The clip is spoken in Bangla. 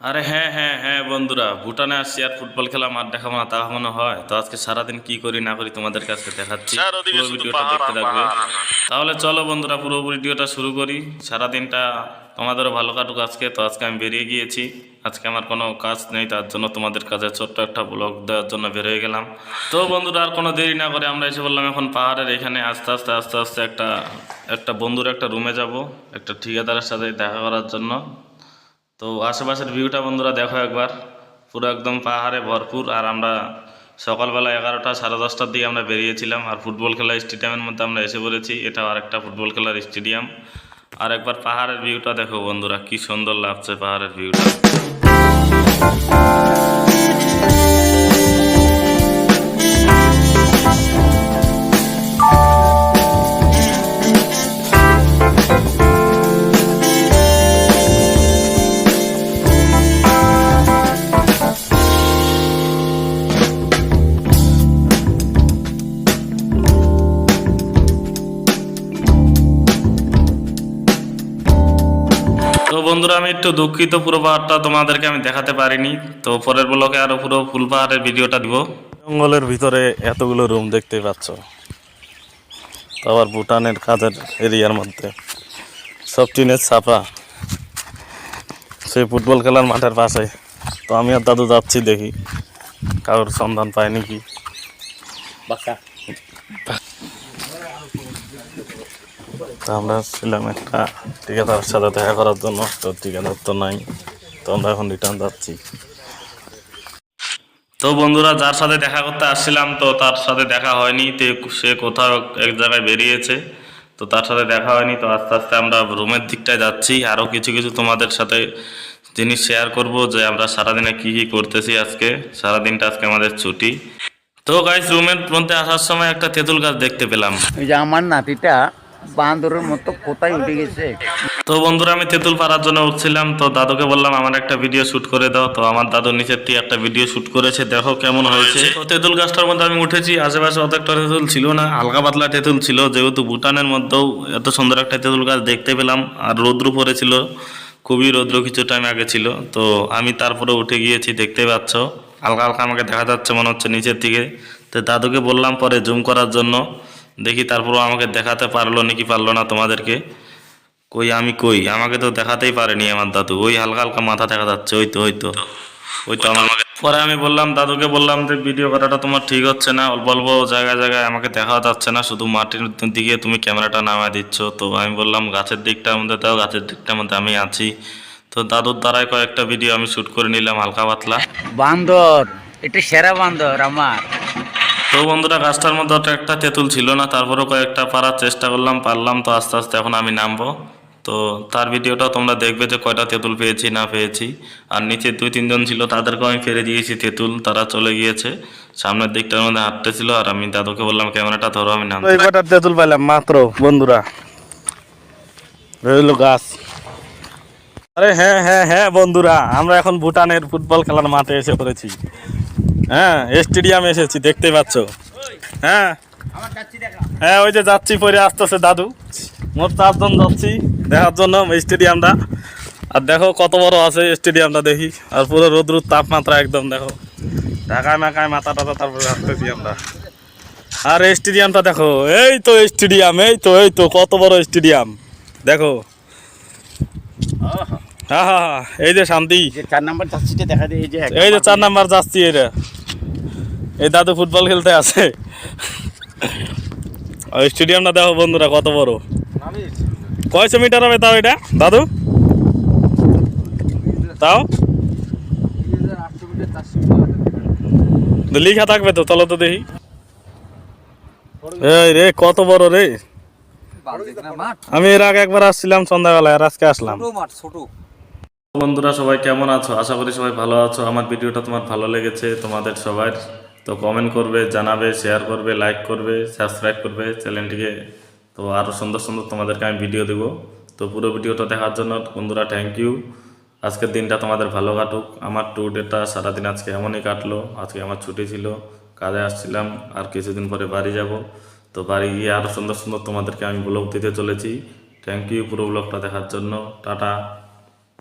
আরে হ্যাঁ হ্যাঁ হ্যাঁ বন্ধুরা ভুটানে আসছি আর ফুটবল খেলা মাঠ দেখাবো না তা মনে হয়। তো আজকে সারাদিন কি করি না করি তোমাদের কাছে দেখাচ্ছি। পুরো ভিডিওটা দেখতে থাকবে। তাহলে চলো বন্ধুরা পুরো ভিডিওটা শুরু করি। সারাদিনটা তোমাদেরও ভালো কাটুক আজকে। তো আজকে আমি বেরিয়ে গিয়েছি। আজকে আমার কোনো কাজ নেই তার জন্য তোমাদের কাছে ছোট্ট একটা ব্লগ দেওয়ার জন্য বেরিয়ে গেলাম। তো বন্ধুরা আর কোনো দেরি না করে আমরা এসে বললাম এখন পাহাড়ের এখানে আস্তে আস্তে আস্তে আস্তে একটা একটা বন্ধুর একটা রুমে যাব একটা ঠিকাদারের সাথে দেখা করার জন্য। তো আশেপাশের ভিউটা বন্ধুরা দেখো একবার। পুরো একদম পাহাড়ে ভরপুর। আর আমরা সকালবেলা এগারোটা, সাড়ে দশটার দিকে আমরা বেরিয়েছিলাম। আর ফুটবল খেলা স্টেডিয়ামের মধ্যে আমরা এসে পড়েছি। এটা আরেকটা ফুটবল খেলার স্টেডিয়াম আর একবার পাহাড়ের ভিউটা দেখো বন্ধুরা, কি সুন্দর লাগছে পাহাড়ের ভিউটা বন্ধুরা আমি একটু দুঃখিত পুরো পাহাড়টা তোমাদেরকে আমি দেখাতে পারিনি। তো পরের ব্লকে আরও পুরো ফুল পাহাড়ের ভিডিওটা দিব। জঙ্গলের ভিতরে এতগুলো রুম দেখতে পাচ্ছ। তো আবার ভুটানের কাজের এরিয়ার মধ্যে। সব টিনের ছাপা। সেই ফুটবল খেলার মাঠের পাশে। তো আমি আর দাদু যাচ্ছি দেখি। কারোর সন্ধান পাই নাকি তো আমরা ছিলাম একটা ঠিকাদার সাথে দেখা করার জন্য, তো ঠিকাদার তো নাই, তো আমরা এখন রিটার্ন যাচ্ছি। তো বন্ধুরা, যার সাথে দেখা করতে আসছিলাম, তো তার সাথে দেখা হয়নি, তো সে কোথাও এক জায়গায় বেরিয়েছে, তো তার সাথে দেখা হয়নি, তো আস্তে আস্তে আমরা রুমের দিকটায় যাচ্ছি। আরও কিছু কিছু তোমাদের সাথে জিনিস শেয়ার করব, যে আমরা সারাদিনে কি কি করতেছি আজকে, সারাদিনটা আজকে আমাদের ছুটি। তো গাইস রুমের মধ্যে আসার সময় একটা তেঁতুল গাছ দেখতে পেলাম। ওই যে আমার নাতিটা বান্দরের মতো কোথায় উঠে গেছে? তো বন্ধুরা, আমি তেঁতুল পাড়ার জন্য উঠছিলাম। তো দাদুকে বললাম, আমার একটা ভিডিও শুট করে দাও। তো আমার দাদু নিচের থেকে একটা ভিডিও শুট করেছে। দেখো কেমন হয়েছে। তো তেঁতুল গাছটার মধ্যে আমি উঠেছি। আশেপাশে অত একটা তেঁতুল ছিল না। হালকা পাতলা তেঁতুল ছিল। যেহেতু ভুটানের মধ্যেও এত সুন্দর একটা তেঁতুল গাছ দেখতে পেলাম। আর রৌদ্র পড়েছিল। খুবই রৌদ্র কিছু টাইম আগে ছিল। তো আমি তারপরে উঠে গিয়েছি। দেখতে পাচ্ছ? হালকা হালকা আমাকে দেখা যাচ্ছে মনে হচ্ছে নিচের দিকে। তো দাদুকে বললাম পরে জুম করার জন্য। দেখি তারপরও আমাকে দেখাতে পারল নাকি পারল না তোমাদেরকে। কই, আমি কই? আমাকে তো দেখাতেই পারেনি আমার দাদু। ওই হালকা হালকা মাথা দেখা যাচ্ছে। ওই তো ওই তো। ওই তো আমাকে পরে আমি বললাম, দাদুকে বললাম যে ভিডিও করাটা তোমার ঠিক হচ্ছে না। অল্প অল্প জায়গায় জায়গায় আমাকে দেখা যাচ্ছে না। শুধু মাটির দিকে তুমি ক্যামেরাটা নামায় দিচ্ছ। তো আমি বললাম, গাছের দিকটার মধ্যে তাও গাছের দিকটার মধ্যে আমি আছি। তো দাদুর দ্বারাই কয়েকটা ভিডিও আমি শ্যুট করে নিলাম, হালকা পাতলা। বান্দর, এটা সেরা বান্দর আমার। তো বন্ধুরা গাছটার মধ্যে একটা তেঁতুল ছিল না, তারপরেও কয়েকটা পারার চেষ্টা করলাম, পারলাম, তো আস্তে আস্তে এখন আমি নামবো। তো তার ভিডিওটা তোমরা দেখবে যে কয়টা তেঁতুল পেয়েছি, না পেয়েছি। আর নিচে দুই, তিনজন ছিল, তাদেরকেও আমি ফেলে দিয়েছি তেঁতুল, তারা চলে গিয়েছে। সামনের দিকটার মধ্যে হাঁটতেছিল আর আমি দাদুকে বললাম, ক্যামেরাটা ধরো, আমি নাম তেঁতুল পাইলাম? মাত্র, বন্ধুরা। রইল গাছ। আরে হ্যাঁ হ্যাঁ হ্যাঁ বন্ধুরা, আমরা এখন ভুটানের ফুটবল খেলার মাঠে এসে পড়েছি। হ্যাঁ স্টেডিয়ামে এসেছি, দেখতেই পাচ্ছ। হ্যাঁ। হ্যাঁ ওই যে যাচ্ছি, পরে আসতেছে দাদু। মোট চারজন যাচ্ছি, দেখার জন্য স্টেডিয়ামটা আর দেখো কত বড় আছে স্টেডিয়ামটা দেখি। আর পুরো রোদ্রুর তাপমাত্রা একদম দেখো। ঢাকায় মাকায় মাথা টাথা তারপরে আসতেছি আমরা। আর স্টেডিয়ামটা দেখো, এই তো স্টেডিয়াম এই তো এই তো, কত বড় স্টেডিয়াম দেখো। হ্যাঁ হ্যাঁ হ্যাঁ এই যে শান্তি চার নাম্বার চাচ্ছিটা দেখা যায় এই যে এই যে চার নাম্বার যাচ্ছি এটা। এই দাদু ফুটবল খেলতে আছে। আর স্টেডিয়ামটা দেখো বন্ধুরা কত বড়। কয়শো মিটার হবে তাও এটা দাদু? তাও? লিখা থাকবে তো চলো তো দেখি। এই রে কত বড় রে। আমি এর আগে একবার আসছিলাম সন্ধ্যাবেলায় আর আজকে আসলাম। বন্ধুরা, সবাই কেমন আছো? আশা করি সবাই ভালো আছো। আমার ভিডিওটা তোমার ভালো লেগেছে, তোমাদের সবার। তো কমেন্ট করবে, জানাবে শেয়ার করবে লাইক করবে সাবস্ক্রাইব করবে চ্যানেলটিকে। তো আরও সুন্দর সুন্দর তোমাদেরকে আমি ভিডিও দেবো। তো পুরো ভিডিওটা দেখার জন্য বন্ধুরা থ্যাংক ইউ আজকের দিনটা তোমাদের ভালো কাটুক। আমার টু ডেটা সারাদিন আজকে এমনই কাটলো। আজকে আমার ছুটি ছিল, কাজে আসছিলাম, আর কিছুদিন পরে বাড়ি যাব। তো বাড়ি গিয়ে আরও সুন্দর সুন্দর তোমাদেরকে আমি ব্লগ দিতে চলেছি। থ্যাংক ইউ পুরো ব্লগটা দেখার জন্য। টাটা।